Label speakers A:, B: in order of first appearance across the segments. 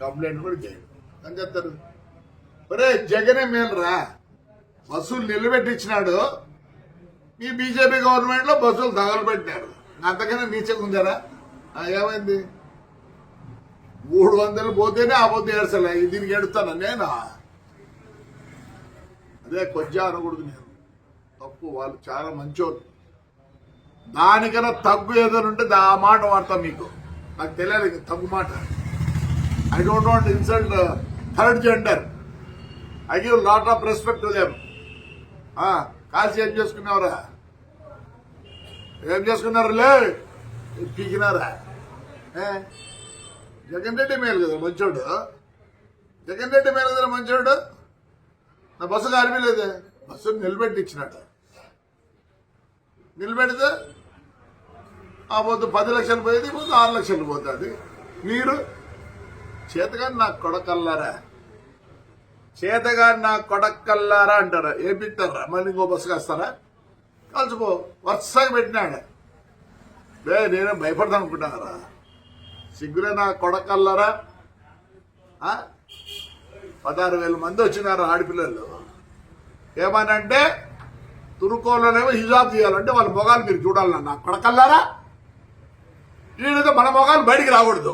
A: Complaint కూడా చేయడు అని చెప్తారు ఒరే జగనే మేలురా. బస్సులు నిలబెట్టించినాడు. మీ బీజేపీ గవర్నమెంట్లో బస్సులు తగలబెట్టినాడు. అంతకన్నా నీచగా ఉందారా? ఏమైంది? మూడు వందలు పోతేనే ఆ పొద్దు ఏడ్చలే. దీనికి ఎడుతాను నేను? అదే కొద్దిగా అనకూడదు నేను. తప్పు. వాళ్ళు చాలా మంచోళ్ళు. దానికన్నా తగ్గు ఏదైనా ఉంటే దా- ఆ మాట వాడతాం మీకు. నాకు తెలియదు తగ్గు మాట. I don't want insult third gender I give lot of respect to them కాల్సి ఏం చేసుకున్నావురా? ఏం చేసుకున్నారు లే పీకినారా? జగన్ రెడ్డి మేలు కదా మంచోడు. జగన్ రెడ్డి మేలు కదా మంచోడు? నా బస్సు కారిపోలేదే బస్సు నిలబెట్టి ఇచ్చినట్టు నిలబెడితే ఆ పొద్దు పది లక్షలు పోయేది పొద్దు ఆరు లక్షలు పోతుంది. మీరు? చేతగాని నాకు కొడకల్లారా? చేతగాని నా కొడకల్లారా అంటారా. ఏం పిక్తారా మళ్ళీ ఇంకో బస్సు కాస్తారా? కలిసిపో వరుసగా పెట్టినాడు. లే నేనే భయపడదాం అనుకుంటున్నారా సిగ్గులే నా కొడకల్లారా? పదహారు వేల మంది వచ్చినారు ఆడపిల్లలు. ఏమనంటే తురుకోలోనేమో హిజాబ్ చేయాలంటే వాళ్ళ మొగాలు మీరు చూడాలన్నా. నా కొడకల్లారా? ఈయనతో మన మొగాలు బయటికి రాకూడదు.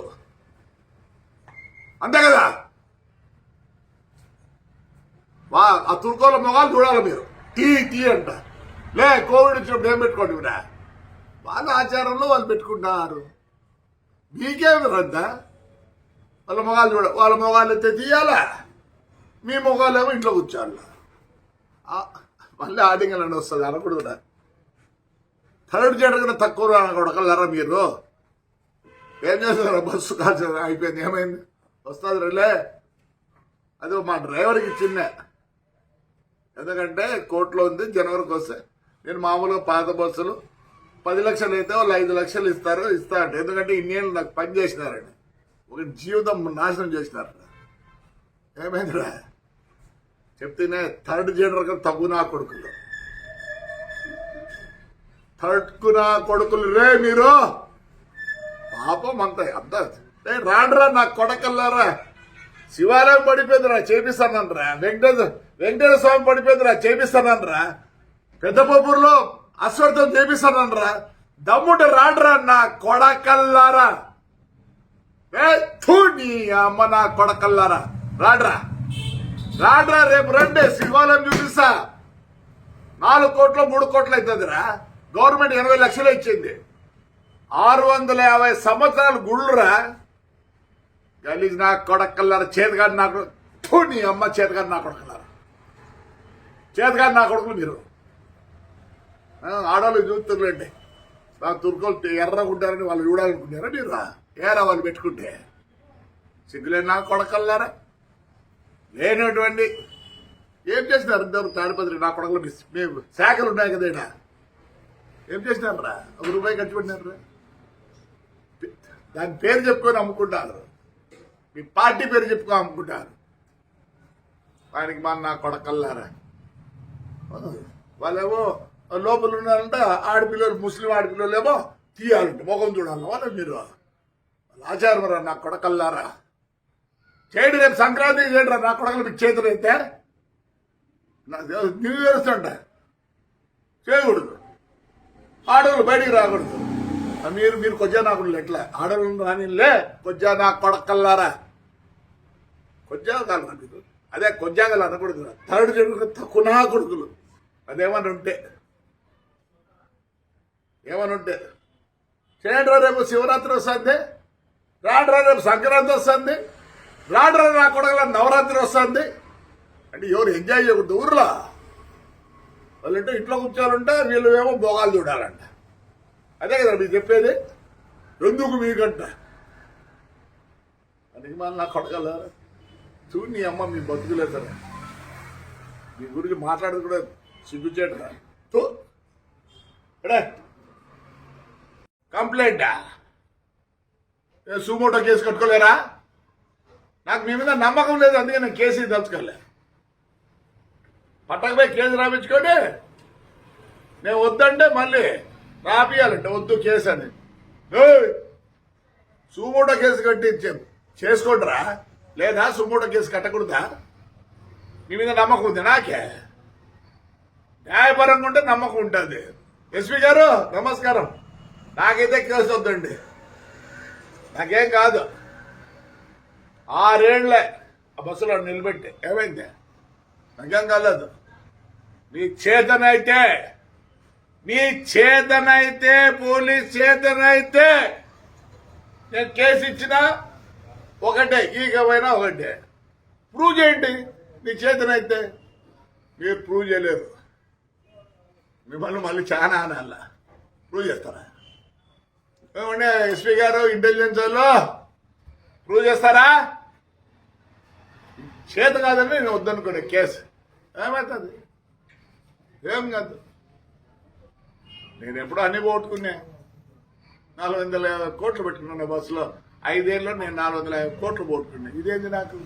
A: అంతే కదా? వా ఆ తుర్కోల మొగాలు చూడాలి మీరు. టీ టీ అంట. లే కోవిడ్ వచ్చినప్పుడు ఏం పెట్టుకోండి ఇవిడా వాళ్ళ ఆచారంలో వాళ్ళు పెట్టుకుంటున్నారు మీకేమి రద్దా వాళ్ళ మొగాలు చూడ వాళ్ళ మొగాలు అయితే తీయాలా? మీ మొగాలేమో ఇంట్లో కూర్చోాల మళ్ళీ ఆడింగలని వస్తుంది అనకూడదు థర్డ్ జెండర్ కన్నా తక్కువ అనకూడగలరా మీరు? ఏం చేస్తున్నారు బస్సు కాల్చ అయిపోయింది ఏమైంది? వస్తుంది రిలే. అది మా డ్రైవర్కి చిన్న ఎందుకంటే కోర్టులో ఉంది జనవరికి వస్తే నేను మామూలుగా పాత బస్సులు పది లక్షలు అయితే వాళ్ళు ఐదు లక్షలు ఇస్తారు ఇస్తా అంటే. ఎందుకంటే ఇన్నేళ్ళు నాకు పని చేసినారండి ఒక జీవితం నాశనం చేసినారు. ఏమైందిరా? చెప్తేనే థర్డ్ జనరల్ తగ్గు నా కొడుకులు. థర్డ్కు నా కొడుకులు రే మీరు. పాపం అంత అంత రాడరా నా కొడకల్లారా. శివాలయం పడిపోయిందిరా చేపిస్తానంటరా. వెంకటేశ్వర వెంకటేశ్వర స్వామి పడిపోయిందిరా చేపిస్తానంటరా. పెద్దపూర్లో అశ్వర్థం చేపిస్తానంటరా. దమ్ముట రాడరా నా కొడకల్లారా. నీ అమ్మ నా కొడకల్లారా. రాడ్రా. రాడ్రా రేపు రండి శివాలయం చూపిస్తా. నాలుగు కోట్లు మూడు కోట్లు అవుతుందిరా గవర్నమెంట్ ఎనభై లక్షలు ఇచ్చింది. ఆరు వందల యాభై సంవత్సరాలు గుళ్ళురా. గలీజ్ నా కొడకల్లారా చేతగాడు నాకు కొడుకు నీ అమ్మ చేతగాడు నా కొడకల్లారా చేతగాడు నా కొడుకులు మీరు. ఆడవాళ్ళు చూస్తున్నారండి నా తుర్కోలు ఎర్రగుంటారని వాళ్ళు చూడాలనుకున్నారా మీరు? ఏరా వాళ్ళు పెట్టుకుంటే? సిగ్గులేని నా కొడకల్లారా లేనటువంటి ఏం చేసినారు ఇద్దరు తాడిపత్రి? నా కొడకలు మేము శాఖలు ఉన్నాయి కదా ఈడ. ఏం చేసినారు రా ఒక రూపాయి ఖర్చు పెట్టినారు రా దాని పేరు చెప్పుకొని అమ్ముకుంటారు. మీ పార్టీ పేరు చెప్పుకో అమ్ముకుంటారు ఆయనకి మా నా కొడకల్లారా? వాళ్ళేమో లోపల ఉన్నారంట ఆడపిల్లలు ముస్లిం ఆడపిల్లలు ఏమో తీయాలంట ముఖం చూడాలి వాళ్ళు మీరు. ఆచారమరా రా నా కొడకల్లారా? చేయడు రేపు సంక్రాంతి చేయండి నా కొడకలు మీకు చేతులు అయితే. నాకు తెలుసు, న్యూ ఇయర్స్ అంట చేయకూడదు. ఆడవాళ్ళు బయటికి రాకూడదు. మీరు మీరు కొద్దిగా నాకు ఎట్లా ఆడవాళ్ళు రానిలే కొద్దిగా నా కొడకల్లారా? కొంచెం కాదు మీరు అదే కొద్దిగా అనకూడదు. థర్డ్ జన్మ తక్కువ కొడుకులు. అదేమని ఉంటే ఏమని ఉంటే చేయండి రేపు శివరాత్రి వస్తుంది రాడ్రా రేపు సంక్రాంతి వస్తుంది రాడ్రా నా కొడగల నవరాత్రి వస్తుంది. అంటే ఎవరు ఎంజాయ్ చేయకూడదు ఊర్లో. వాళ్ళంటే ఇంట్లో కూర్చోాలంటే వీళ్ళు ఏమో భోగాలు చూడాలంట. అదే కదా మీకు చెప్పేది? ఎందుకు మీకంట? అందుకే మళ్ళీ నా కొడగలరా చూడు నీ అమ్మ మీ బతుకులేదరా మీ గురించి మాట్లాడదు కూడా సిగ్గుచేటరా తూ. ఎడే. కంప్లైంటా? సుమోటో కేసు కట్టుకోలేరా? నాకు మీ మీద నమ్మకం లేదు అందుకే నేను కేసు తలుచుకోలే. పట్టకపోయి కేసు రాపించుకోండి. నేను వద్దంటే మళ్ళీ రాపియాలంటే వద్దు కేసు అని. సుమోటో కేసు కట్టి చే- చేసుకోండిరా. లేదా సుమోటో కేసు కట్టకూడదా? మీ మీద నమ్మకం ఉంది నాకే? న్యాయపరంగా ఉంటే నమ్మకం ఉంటుంది. ఎస్పీ గారు నమస్కారం. నాకైతే కేసు వద్దండి. నాకేం కాదు. ఆరేళ్ళే ఆ బస్సులో నిలబెట్టి. ఏమైంది? నాకేం కాలేదు. నీ చేతనైతే నీ చేతనైతే పోలీస్ చేతనైతే నేను కేసు ఇచ్చినా ఒకటే ఈగమైనా ఒకటే. ప్రూవ్ చేయండి మీ చేతనైతే. మీరు ప్రూవ్ చేయలేరు. మిమ్మల్ని మళ్ళీ చాలా అనాల. ప్రూవ్ చేస్తారా? ఏమంటే ఎస్పీ గారు ఇంటెలిజెన్స్ వాళ్ళు? ప్రూవ్ చేస్తారా? చేత కాదండి నేను వద్దనుకోండి కేసు. ఏమవుతుంది ఏం కాదు. నేను ఎప్పుడు అన్ని పోగొట్టుకున్నా. నాలుగు వందల కోట్లు పెట్టుకున్నాను బస్సులో. ఐదేళ్ళలో నేను నాలుగు వందల యాభై కోట్లు పోగొట్టుకున్నా. ఇదేంది నాకు?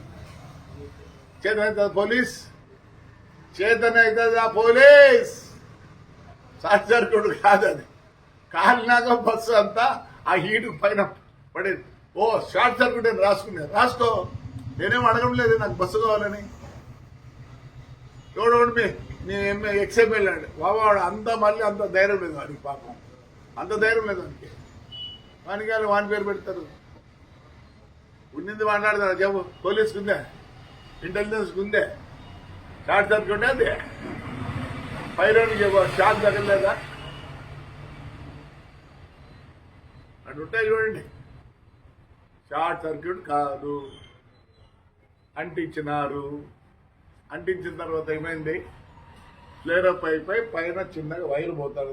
A: చేతనవుతుంది పోలీస్ చేతనవుతుంది ఆ పోలీస్. షార్ట్ కాదని కాదు అది. కాలినాక బస్సు అంతా ఆ హీటు పైన పడేది. ఓ షార్ట్ సర్క్యూట్ అని రాసుకునే రాసుకో. నేనేం అడగడం లేదు నాకు బస్సు కావాలని. చూడండి మీ నీ ఎంఏ ఎక్స్ఎం వెళ్ళాడు. వాడు అంత మళ్ళీ అంత ధైర్యం లేదు వాడికి పాపం. అంత ధైర్యం లేదు వానికి. వానికి వాళ్ళు వాని పేరు పెడతారు. ఉన్నింది మాట్లాడతారు చెప్పు పోలీస్కి ఉందే? ఇంటెలిజెన్స్కి ఉందే? షార్ట్ సర్క్యూట్ అది? చెప్పు షాక్ తగ్గలేదా అటు ఉంటాయి చూడండి. షార్ట్ సర్క్యూట్ కాదు. అంటించినారు. అంటించిన తర్వాత ఏమైంది? ఫ్లేరప్ అయిపోయి పైన చిన్నగా వైర్ పోతాడు